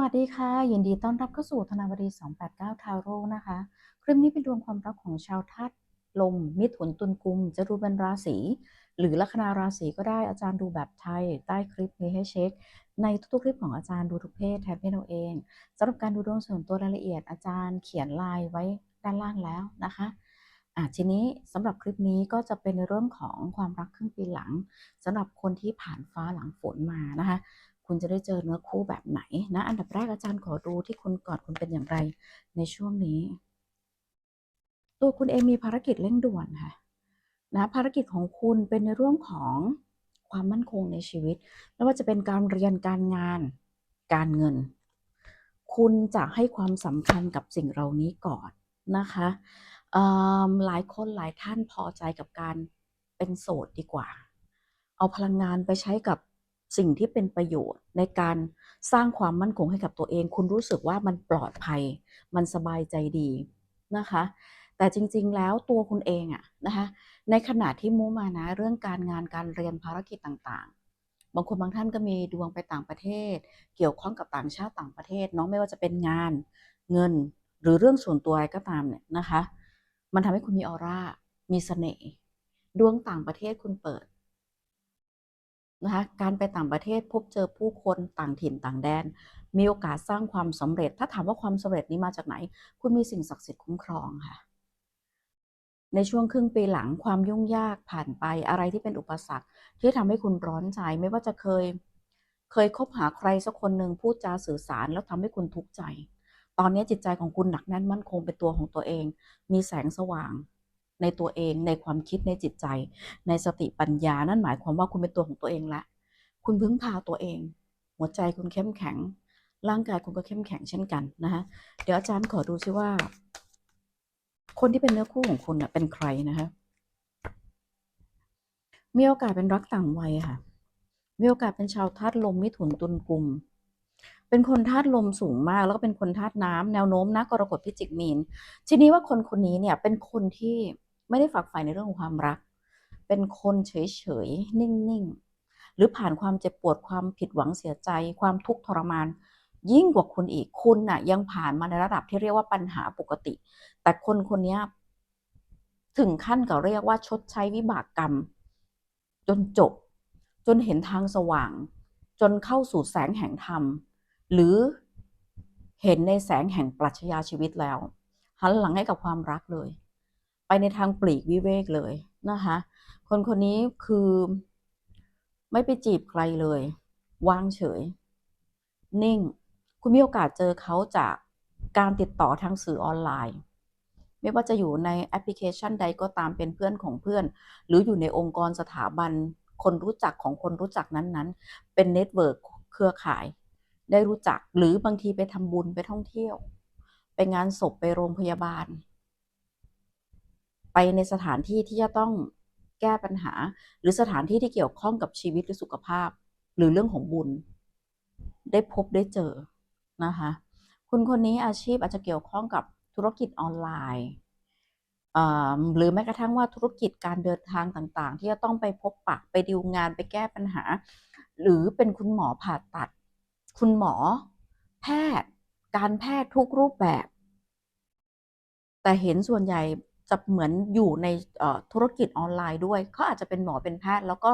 วัสดีค่ะ ยินดีต้อนรับเข้าสู่ธนาวดี 289 ทาโร่นะคะ คลิปนี้เป็นดวงความรักของชาวธาตุลม มิถุนตุลกุม จะดูเป็นราศีหรือลัคนาราศีก็ได้อาจารย์ดูแบบไทย ใต้คลิปนี้ให้เช็ค ในทุกๆคลิปของอาจารย์ดูทุกเพศแทนเพศเราเองสำหรับการดูดวงส่วนตัวรายละเอียดอาจารย์เขียนลายไว้ด้านล่างแล้วนะคะอะทีนี้สำหรับคลิปนี้ก็จะเป็นในเรื่องของความรักครึ่งปีหลังสำหรับคนที่ผ่านฟ้าหลังฝนมานะคะ คุณจะได้เจอเนื้อคู่แบบไหนนะ อันดับแรกอาจารย์ขอดูที่คุณก่อนคุณเป็นอย่างไรในช่วงนี้ ตัวคุณเองมีภารกิจเร่งด่วนค่ะนะภารกิจของคุณเป็นในเรื่องของความมั่นคงในชีวิตไม่ว่าจะเป็นการเรียนการงานการเงิน คุณจะให้ความสำคัญกับสิ่งเหล่านี้ก่อนนะคะเอิ่มหลายคนหลายท่านพอใจกับการเป็นโสดดีกว่า เอาพลังงานไปใช้กับ สิ่งที่เป็นประโยชน์ในการสร้างความมั่นคงให้กับตัวเอง คุณรู้สึกว่ามันปลอดภัย มันสบายใจดีนะคะ แต่จริงๆแล้วตัวคุณเองอะนะคะในขณะที่มูมานะเรื่องการงานการเรียนภารกิจต่างๆ บางคนบางท่านก็มีดวงไปต่างประเทศ เกี่ยวข้องกับต่างชาติต่างประเทศเนาะไม่ว่าจะเป็นงานเงินหรือเรื่องส่วนตัวอะไรก็ตามเนี่ยนะคะ มันทำให้คุณมีออร่ามีเสน่ห์ดวงต่างประเทศคุณเปิด นะคะการไปต่างประเทศพบเจอผู้คนต่างถิ่นต่างแดน มีโอกาสสร้างความสำเร็จ ถ้าถามว่าความสำเร็จนี้มาจากไหน คุณมีสิ่งศักดิ์สิทธิ์คุ้มครองค่ะ ในช่วงครึ่งปีหลังความยุ่งยากผ่านไปอะไรที่เป็นอุปสรรค ที่ทำให้คุณร้อนใจไม่ว่าจะเคย เคยคบหาใครสักคนหนึ่งพูดจาสื่อสาร แล้วทำให้คุณทุกข์ใจ ตอนนี้จิตใจของคุณหนักแน่นมั่นคงเป็นตัวของตัวเอง มีแสงสว่าง ในตัวเองในความคิดในจิตใจ ในสติปัญญา นั่นหมายความว่าคุณเป็นตัวของตัวเองละ คุณพึ่งพาตัวเอง หัวใจคุณเข้มแข็ง ร่างกายคุณก็เข้มแข็งเช่นกันนะคะเดี๋ยวอาจารย์ขอดูซิว่า คนที่เป็นเนื้อคู่ของคุณน่ะเป็นใครนะคะมีโอกาสเป็นรักต่างวัยค่ะ มีโอกาสเป็นชาวธาตุลมมิถุนตุลกุม เป็นคนธาตุลมสูงมาก แล้วก็เป็นคนธาตุน้ำแนวโน้มนะกรกฎพิจิกมีน ทีนี้ว่าคนคนนี้เนี่ยเป็นคนที่ ไม่ได้ฝักใฝ่ในเรื่องของความรัก เป็นคนเฉยๆ นิ่งๆ หรือผ่านความเจ็บปวดความผิดหวังเสียใจ ความทุกข์ทรมาน ยิ่งกว่าคุณอีกคุณน่ะ ยังผ่านมาในระดับที่เรียกว่าปัญหาปกติ แต่คนคนนี้ถึงขั้นกับเรียกว่าชดใช้วิบากกรรม จนจบ จนเห็นทางสว่าง จนเข้าสู่แสงแห่งธรรม หรือเห็นในแสงแห่งปรัชญาชีวิตแล้ว หันหลังให้กับความรักเลย ไปในทางปลีกวิเวกเลยนะคะ คนคนนี้คือไม่ไปจีบใครเลยวางเฉย นิ่ง คุณมีโอกาสเจอเขาจากการติดต่อทางสื่อออนไลน์ ไม่ว่าจะอยู่ในแอปพลิเคชันใดก็ตามเป็นเพื่อนของเพื่อน หรืออยู่ในองค์กรสถาบัน คนรู้จักของคนรู้จักนั้นๆ เป็นเน็ตเวิร์กเครือข่าย ได้รู้จักหรือบางทีไปทำบุญไปท่องเที่ยว ไปงานศพไปโรงพยาบาล ไปในสถานที่ที่จะต้องแก้ปัญหา หรือสถานที่ที่เกี่ยวข้องกับชีวิตหรือสุขภาพ หรือเรื่องของบุญ ได้พบได้เจอนะคะคุณคนนี้อาชีพอาจจะเกี่ยวข้องกับธุรกิจออนไลน์อ่าหรือแม้กระทั่งว่าธุรกิจการเดินทางต่างๆ ที่จะต้องไปพบปะไปดีลงานไปแก้ปัญหา หรือเป็นคุณหมอผ่าตัด คุณหมอ แพทย์ การแพทย์ทุกรูปแบบ แต่เห็นส่วนใหญ่ จะเหมือนอยู่ในธุรกิจออนไลน์ด้วยเขาอาจจะเป็นหมอเป็นแพทย์ แล้วก็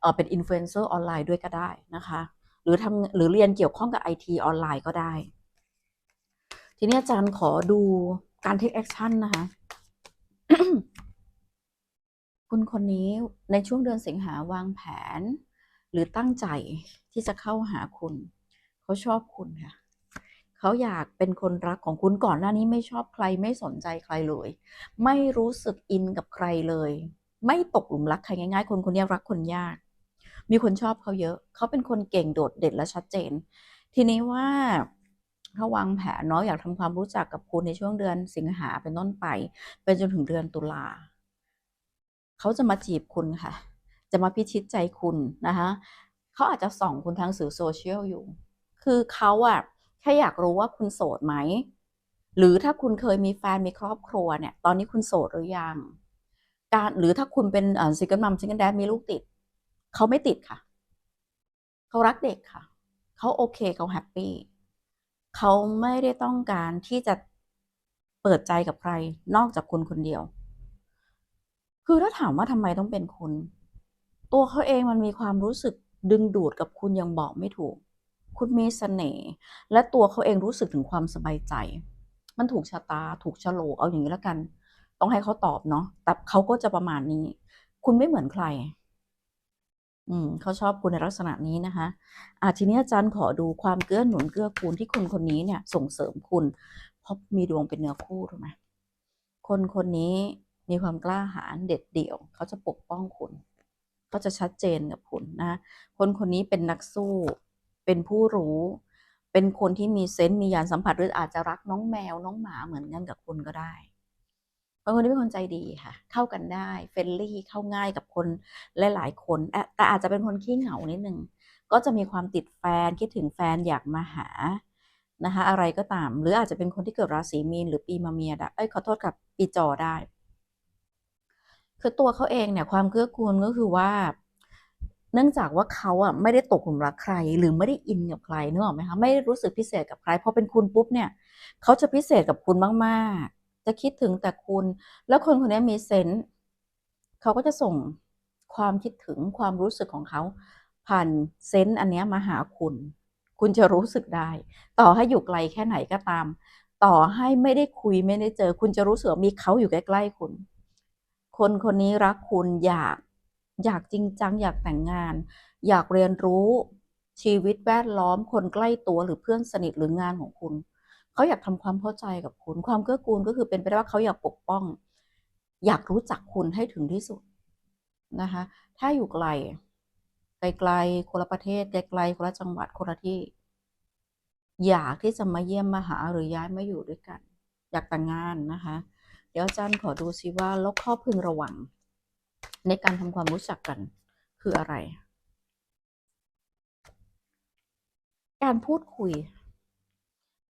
เอ่อเป็นอินฟลูเอนเซอร์ออนไลน์ด้วยก็ได้นะคะ หรือทำหรือเรียนเกี่ยวข้องกับไอทีออนไลน์ก็ได้ ทีนี้อาจารย์ขอดูการเทคแอคชั่นนะคะคุณคนนี้ในช่วงเดือนสิงหาวางแผน หรือตั้งใจที่จะเข้าหาคุณ เขาชอบคุณค่ะ เขาอยากเป็นคนรักของคุณก่อนหน้านี้ไม่ชอบใครไม่สนใจใครเลย ไม่รู้สึกอินกับใครเลย ไม่ตกหลุมรักใครง่าย ๆ คนคนนี้รักคนยาก มีคนชอบเขาเยอะ เขาเป็นคนเก่งโดดเด่นและชัดเจน ทีนี้ว่าเขาวางแผนเนาะอยากทำความรู้จักกับคุณในช่วงเดือนสิงหาเป็นต้นไป เป็นจนถึงเดือนตุลาเขาจะมาจีบคุณค่ะ จะมาพิชิตใจคุณนะคะเขาอาจจะส่องคุณทางสื่อโซเชียลอยู่ คือเขาอะ แค่อยากรู้ว่าคุณโสดไหม หรือถ้าคุณเคยมีแฟนมีครอบครัวเนี่ย ตอนนี้คุณโสดหรือยัง การหรือถ้าคุณเป็นซิงเกิลมัมซิงเกิลแดดมีลูกติด เขาไม่ติดค่ะ เขารักเด็กค่ะ เขาโอเคเขาแฮปปี้เขาไม่ได้ต้องการที่จะเปิดใจกับใคร นอกจากคุณคนเดียว คือถ้าถามว่าทำไมต้องเป็นคุณ ตัวเขาเองมันมีความรู้สึกดึงดูดกับคุณยังบอกไม่ถูก คุณมีเสน่ห์และตัวเขาเองรู้สึกถึงความสบายใจ มันถูกชะตาถูกฉลกเอาอย่างนี้แล้วกัน ต้องให้เขาตอบเนาะแต่เขาก็จะประมาณนี้ คุณไม่เหมือนใคร อืมเขาชอบคุณในลักษณะนี้นะคะอะทีนี้อาจารย์ขอดูความเกื้อหนุนเกื้อกูลที่คนคนนี้เนี่ย ส่งเสริมคุณเพราะมีดวงเป็นเนื้อคู่ถูกไหมคนคนนี้มีความกล้าหาญเด็ดเดี่ยว เขาจะปกป้องคุณเขาจะชัดเจนกับคุณนะ คนคนนี้เป็นนักสู้ เป็นผู้รู้ เป็นคนที่มีเซนต์มียานสัมผัสหรืออาจจะรักน้องแมวน้องหมาเหมือนกันกับคุณก็ได้คนคนนี้เป็นคนใจดีค่ะ เข้ากันได้เฟรนลี่เข้าง่ายกับคนหลาย ๆ คน แต่อาจจะเป็นคนขี้เหงานิดนึงก็จะมีความติดแฟนคิดถึงแฟนอยากมาหานะคะอะไรก็ตาม หรืออาจจะเป็นคนที่เกิดราศีมีนหรือปีมะเมียได้เอ้ยขอโทษกับปีจอได้ คือตัวเขาเองเนี่ยความเกื้อกูลก็คือว่า เนื่องจากว่าเขาอะไม่ได้ตกหลุมรักใคร หรือไม่ได้อินกับใครนึกออกไหมคะไม่ได้รู้สึกพิเศษกับใครพอเป็นคุณปุ๊บเนี่ยเขาจะพิเศษกับคุณมากๆ จะคิดถึงแต่คุณ แล้วคนคนนี้มีเซนส์เขาก็จะส่งความคิดถึงความรู้สึกของเขาผ่านเซนส์อันเนี้ยมาหาคุณ คุณจะรู้สึกได้ ต่อให้อยู่ไกลแค่ไหนก็ตาม ต่อให้ไม่ได้คุยไม่ได้เจอ คุณจะรู้สึกว่ามีเขาอยู่ใกล้ๆคุณ คนคนนี้รักคุณอยาก อยากจริงจัง อยากแต่งงาน อยากเรียนรู้ชีวิตแวดล้อมคนใกล้ตัวหรือเพื่อนสนิทหรืองานของคุณ เขาอยากทำความเข้าใจกับคุณ ความเกื้อกูลก็คือเป็นไปได้ว่าเขาอยากปกป้อง อยากรู้จักคุณให้ถึงที่สุดนะคะ ถ้าอยู่ไกล ไกลๆคนละประเทศไกลๆคนละจังหวัดคนละที่ อยากที่จะมาเยี่ยมมาหาหรือย้ายมาอยู่ด้วยกัน อยากแต่งงานนะคะ เดี๋ยวอาจารย์ขอดูซิว่าแล้วข้อพึงระวัง ในการทำความรู้จักกันคืออะไร การพูดคุย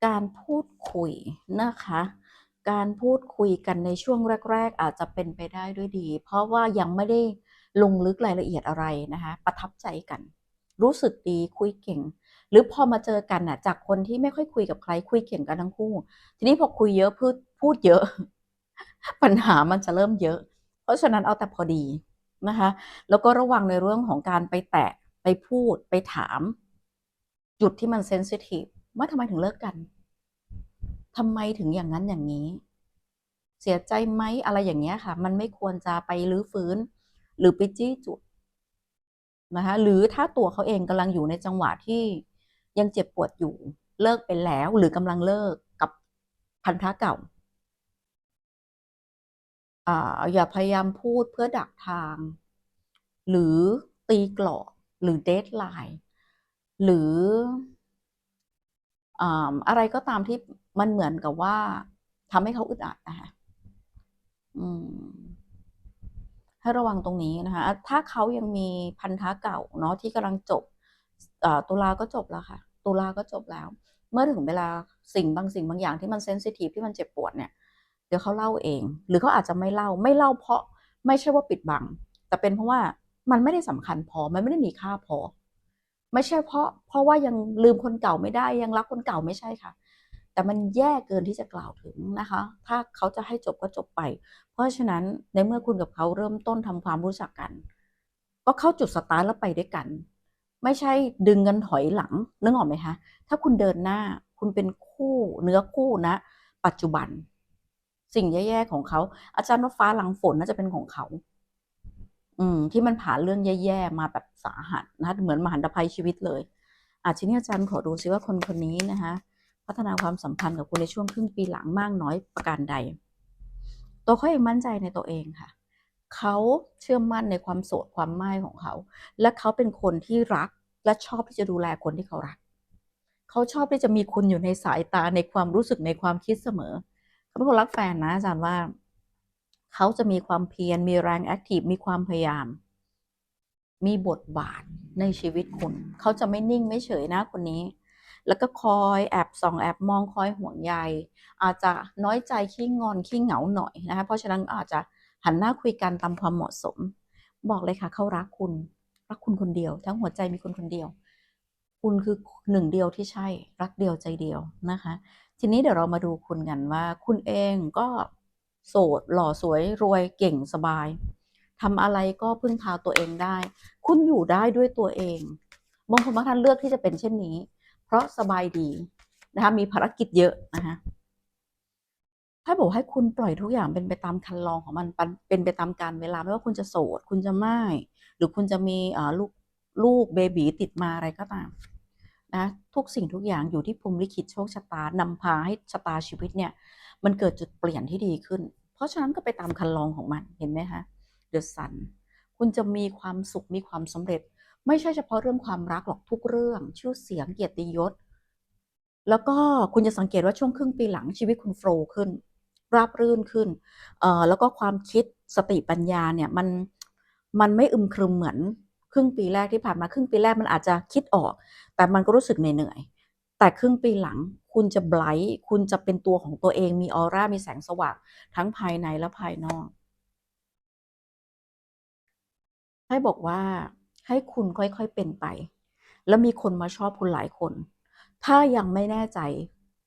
การพูดคุยนะคะ การพูดคุยกันในช่วงแรก ๆ อาจจะเป็นไปได้ด้วยดี เพราะว่ายังไม่ได้ลงลึกรายละเอียดอะไรนะคะ ประทับใจกัน รู้สึกดีคุยเก่ง หรือพอมาเจอกันน่ะ จากคนที่ไม่ค่อยคุยกับใครคุยเก่งกันทั้งคู่ ทีนี้พอคุยเยอะพูดพูดเยอะ ปัญหามันจะเริ่มเยอะ เพราะฉะนั้นเอาแต่พอดีนะคะ แล้วก็ระวังในเรื่องของการไปแตะไปพูดไปถาม จุดที่มันเซนซิทีฟว่าทำไมถึงเลิกกันทำไมถึงอย่างนั้นอย่างนี้ เสียใจไหมอะไรอย่างเงี้ยค่ะ มันไม่ควรจะไปรื้อฟื้น หรือไปจี้จุดนะคะหรือถ้าตัวเขาเองกำลังอยู่ในจังหวะที่ยังเจ็บปวดอยู่เลิกไปแล้วหรือกำลังเลิกกับพันธะเก่า อย่าพยายามพูดเพื่อดักทาง หรือตีกรอบหรือเดทไลน์หรืออ่าอะไรก็ตามที่มันเหมือนกับว่าทำให้เขาอึดอัดนะคะให้ระวังตรงนี้นะคะ ถ้าเขายังมีพันธะเก่าเนาะที่กำลังจบตุลาก็จบแล้วค่ะ ตุลาก็จบแล้ว เมื่อถึงเวลาสิ่งบางสิ่งบางอย่างที่มันเซนซิทีฟที่มันเจ็บปวดเนี่ย เดี๋ยวเขาเล่าเอง หรือเขาอาจจะไม่เล่าไม่เล่าเพราะไม่ใช่ว่าปิดบัง แต่เป็นเพราะว่ามันไม่ได้สำคัญพอมันไม่ได้มีค่าพอ ไม่ใช่เพราะ เพราะว่ายังลืมคนเก่าไม่ได้ยังรักคนเก่าไม่ใช่ค่ะ แต่มันแย่เกินที่จะกล่าวถึงนะคะ ถ้าเขาจะให้จบก็จบไป เพราะฉะนั้นในเมื่อคุณกับเขาเริ่มต้นทำความรู้จักกัน ก็เข้าจุดสตาร์ทแล้วไปด้วยกัน ไม่ใช่ดึงกันถอยหลังนึกออกไหมคะถ้าคุณเดินหน้าคุณเป็นคู่เนื้อคู่นะ ปัจจุบัน สิ่งแย่ๆของเขา อาจารย์ว่าฟ้าหลังฝนน่าจะเป็นของเขา อืม ที่มันผ่านเรื่องแย่ๆมาแบบสาหัสนะเหมือนมหันตภัยชีวิตเลยอาทีนี้อาจารย์ขอดูซิว่าคนคนนี้นะคะ พัฒนาความสัมพันธ์กับคุณในช่วงครึ่งปีหลังมากน้อยประการใด ตัวเขาเองมั่นใจในตัวเองค่ะ เขาเชื่อมั่นในความโสดความไม่ของเขา และเขาเป็นคนที่รักและชอบที่จะดูแลคนที่เขารัก เขาชอบที่จะมีคุณอยู่ในสายตาในความรู้สึกในความคิดเสมอ เขาเป็นคนรักแฟนนะอาจารย์ว่า เขาจะมีความเพียรมีแรงแอคทีฟมีความพยายาม มีบทบาทในชีวิตคุณ เขาจะไม่นิ่งไม่เฉยนะคนนี้ แล้วก็คอยแอบส่องแอบมองคอยห่วงใยอาจจะน้อยใจขี้งอนขี้เหงาหน่อยนะคะเพราะฉะนั้นอาจจะหันหน้าคุยกันตามความเหมาะสม บอกเลยค่ะเขารักคุณ รักคุณคนเดียว ทั้งหัวใจมีคนคนเดียว คุณคือหนึ่งเดียวที่ใช่ รักเดียวใจเดียวนะคะ ทีนี้เดี๋ยวเรามาดูคุณกันว่า คุณเองก็โสดหล่อสวยรวยเก่งสบายทำอะไรก็พึ่งพาตัวเองได้ คุณอยู่ได้ด้วยตัวเองบางคนบางท่านเลือกที่จะเป็นเช่นนี้ เพราะสบายดีนะคะมีภารกิจเยอะนะคะถ้าบอกให้คุณปล่อยทุกอย่างเป็นไปตามคันลองของมันเป็นไปตามการเวลาไม่ว่าคุณจะโสด คุณจะไม่หรือคุณจะมีลูกลูกเบบีติดมาอะไรก็ตาม นะทุกสิ่งทุกอย่างอยู่ที่ภูมิลิขิตโชคชะตานำพาให้ชะตาชีวิตเนี่ย มันเกิดจุดเปลี่ยนที่ดีขึ้น เพราะฉะนั้นก็ไปตามคันลองของมันเห็นไหมคะเดือะซันคุณจะมีความสุขมีความสำเร็จ ไม่ใช่เฉพาะเรื่องความรักหรอกทุกเรื่อง ชื่อเสียงเกียรติยศ แล้วก็คุณจะสังเกตว่าช่วงครึ่งปีหลังชีวิตคุณโฟล์ขึ้น ราบรื่นขึ้นเอ่อแล้วก็ความคิดสติปัญญาเนี่ยมันมันไม่อึมครึมเหมือน ครึ่งปีแรกที่ผ่านมาครึ่งปีแรกมันอาจจะคิดออก แต่มันก็รู้สึกเหนื่อยแต่ครึ่งปีหลังคุณจะไบรท์คุณจะเป็นตัวของตัวเองมีออร่ามีแสงสว่างทั้งภายในและภายนอก ให้บอกว่าให้คุณค่อยๆเป็นไป แล้วมีคนมาชอบคุณหลายคน ถ้ายังไม่แน่ใจ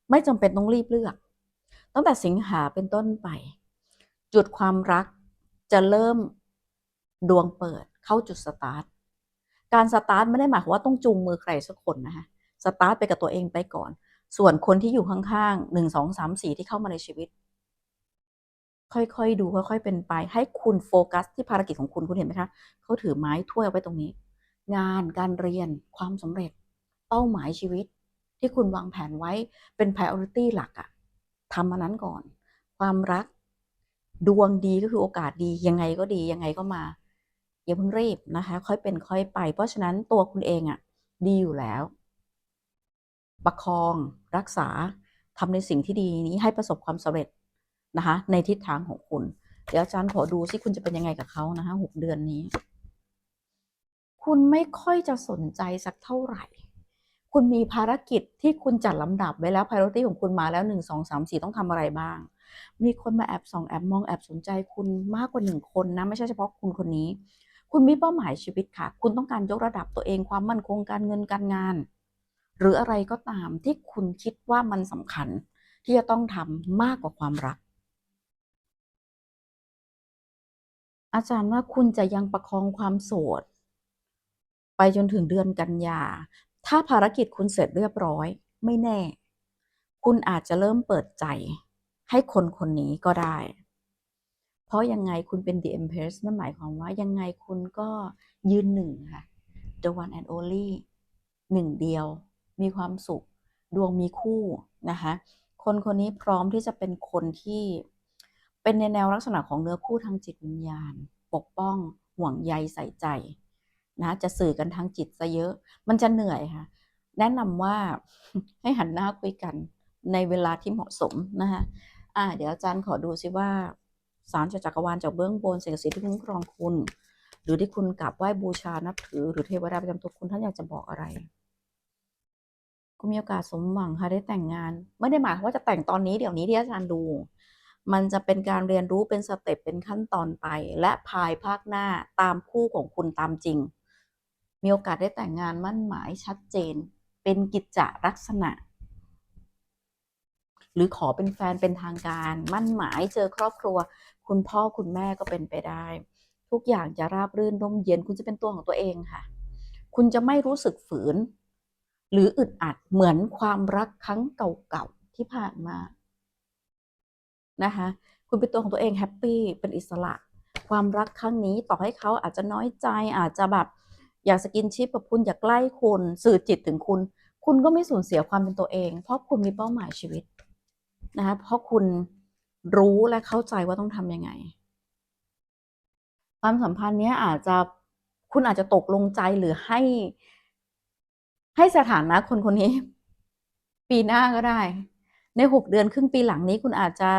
ไม่จำเป็นต้องรีบเลือก ตั้งแต่สิงหาเป็นต้นไป จุดความรักจะเริ่มดวงเปิดเข้าจุดสตาร์ท การสตาร์ทไม่ได้หมายความว่าต้องจูงมือใครสักคนนะคะสตาร์ทไปกับตัวเองไปก่อน ส่วนคนที่อยู่ข้างๆหนึ่งสองสามสี่ที่เข้ามาในชีวิต ค่อยๆดูค่อยๆเป็นไป ให้คุณโฟกัสที่ภารกิจของคุณคุณเห็นไหมคะเขาถือไม้ถ้วยเอาไว้ตรงนี้ งานการเรียนความสำเร็จ เป้าหมายชีวิต ที่คุณวางแผนไว้เป็น priority หลักอะทำมันนั้นก่อน ความรัก ดวงดีก็คือโอกาสดียังไงก็ดียังไงก็มา อย่าเพิ่งรีบนะคะ ค่อยเป็นค่อยไป เพราะฉะนั้นตัวคุณเองอะดีอยู่แล้ว ประคองรักษาทำในสิ่งที่ดีนี้ให้ประสบความสำเร็จนะคะ ในทิศทางของคุณ เดี๋ยวอาจารย์ขอดูซิคุณจะเป็นยังไงกับเขานะคะหกเดือนนี้ คุณไม่ค่อยจะสนใจสักเท่าไหร่ คุณมีภารกิจที่คุณจัดลำดับไว้แล้ว priority ของคุณมาแล้วหนึ่งสองสามสี่ต้องทำอะไรบ้าง มีคนมาแอบส่องแอบมองแอบสนใจคุณมากกว่าหนึ่งคนนะ ไม่ใช่เฉพาะคุณคนนี้ คุณมีเป้าหมายชีวิตค่ะ คุณต้องการยกระดับตัวเองความมั่นคงการเงินการงาน หรืออะไรก็ตามที่คุณคิดว่ามันสำคัญ ที่จะต้องทำมากกว่าความรัก อาจารย์ว่าคุณจะยังประคองความโสด ไปจนถึงเดือนกันยา ถ้าภารกิจคุณเสร็จเรียบร้อย ไม่แน่ คุณอาจจะเริ่มเปิดใจ ให้คนคนนี้ก็ได้ เพราะยังไงคุณเป็น the empress นั่นหมายความว่ายังไงคุณก็ยืนหนึ่งค่ะ the one and only หนึ่งเดียว มีความสุข ดวงมีคู่นะคะ คนคนนี้พร้อมที่จะเป็นคนที่เป็นในแนวลักษณะของเนื้อคู่ทางจิตวิญญาณ ปกป้องห่วงใยใส่ใจนะจะสื่อกันทางจิตซะเยอะ มันจะเหนื่อยค่ะ แนะนำว่าให้หันหน้าคุยกันในเวลาที่เหมาะสมนะคะอ่าเดี๋ยวอาจารย์ขอดูซิว่า สารจากจักรวาลจากเบื้องบนสิ่งศักดิ์สิทธิ์ที่คุ้มครองคุณ หรือที่คุณกราบไหว้บูชานับถือ หรือเทวดาประจำตัวคุณท่านอยากจะบอกอะไร คุณมีโอกาสสมหวังค่ะได้แต่งงาน ไม่ได้หมายความว่าจะแต่งตอนนี้เดี๋ยวนี้ที่อาจารย์ดู มันจะเป็นการเรียนรู้เป็นสเต็ปเป็นขั้นตอนไป และภายภาคหน้าตามคู่ของคุณตามจริง มีโอกาสได้แต่งงานมั่นหมายชัดเจน เป็นกิจจลักษณะ หรือขอเป็นแฟนเป็นทางการ มั่นหมายเจอครอบครัว คุณพ่อคุณแม่ก็เป็นไปได้ ทุกอย่างจะราบรื่นร่มเย็นคุณจะเป็นตัวของตัวเองค่ะ คุณจะไม่รู้สึกฝืน หรืออึดอัดเหมือนความรักครั้งเก่าๆที่ผ่านมานะคะคุณเป็นตัวของตัวเองแฮปปี้เป็นอิสระ ความรักครั้งนี้ต่อให้เขาอาจจะน้อยใจอาจจะแบบอยากสกินชิปกับคุณอยากใกล้คุณสื่อจิตถึงคุณ คุณก็ไม่สูญเสียความเป็นตัวเอง เพราะคุณมีเป้าหมายชีวิต นะคะเพราะคุณรู้และเข้าใจว่าต้องทำยังไง ความสัมพันธ์นี้อาจจะคุณอาจจะตกลงใจหรือให้ ให้สถานะคนคนนี้ ปีหน้าก็ได้ ในหกเดือนครึ่งปีหลังนี้คุณอาจจะ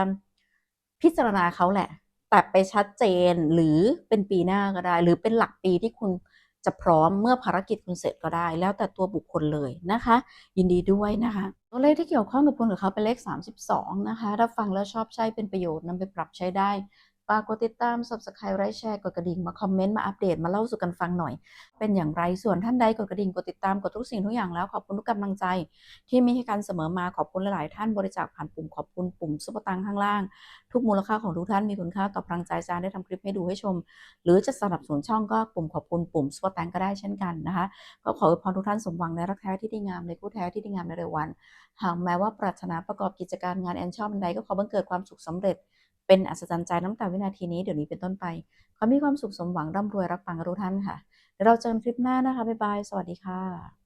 พิจารณาเขาแหละ แต่ไปชัดเจนหรือเป็นปีหน้าก็ได้ หรือเป็นหลักปีที่คุณจะพร้อมเมื่อภารกิจคุณเสร็จก็ได้ แล้วแต่ตัวบุคคลเลยนะคะ ยินดีด้วยนะคะ ตัวเลขที่เกี่ยวข้องกับคุณกับเขาเป็นเลข 32 นะคะ ถ้าฟังแล้วชอบใช้เป็นประโยชน์นำไปปรับใช้ได้ ฝากกดติดตาม Subscribe ไลค์แชร์กดกระดิ่งมาคอมเมนต์มาอัปเดตมาเล่าสู่กันฟังหน่อย เป็นอย่างไรส่วนท่านใดกดกระดิ่งกดติดตามกดทุกสิ่งทุกอย่างแล้วขอบคุณทุกกำลังใจ ที่มีให้กันเสมอมาขอบคุณหลาย ๆ ท่านบริจาคผ่านปุ่มขอบคุณปุ่มซุปเปอร์ตังข้างล่าง ทุกมูลค่าของทุกท่านมีคุณค่าต่อพลังใจจารได้ทำคลิปให้ดูให้ชม หรือจะสนับสนุนช่องก็ปุ่มขอบคุณปุ่มซุปเปอร์ตังก็ได้เช่นกันนะคะก็ขออวยพรทุกท่านสมหวังในรักแท้ที่ดีงามในคู่แท้ที่ดีงามในเร็ววันหากแม้ว่าปรารถนาประกอบกิจการงานแอนชอบอันใดก็ขอบังเกิดความสุขสำเร็จ เป็นอัศจรรย์ใจน้ำตาวินาทีนี้เดี๋ยวนี้เป็นต้นไปขอมีความสุขสมหวังร่ำรวยรักปังกับทุกท่านค่ะเดี๋ยวเราเจอกันคลิปหน้านะคะบ๊ายบายสวัสดีค่ะ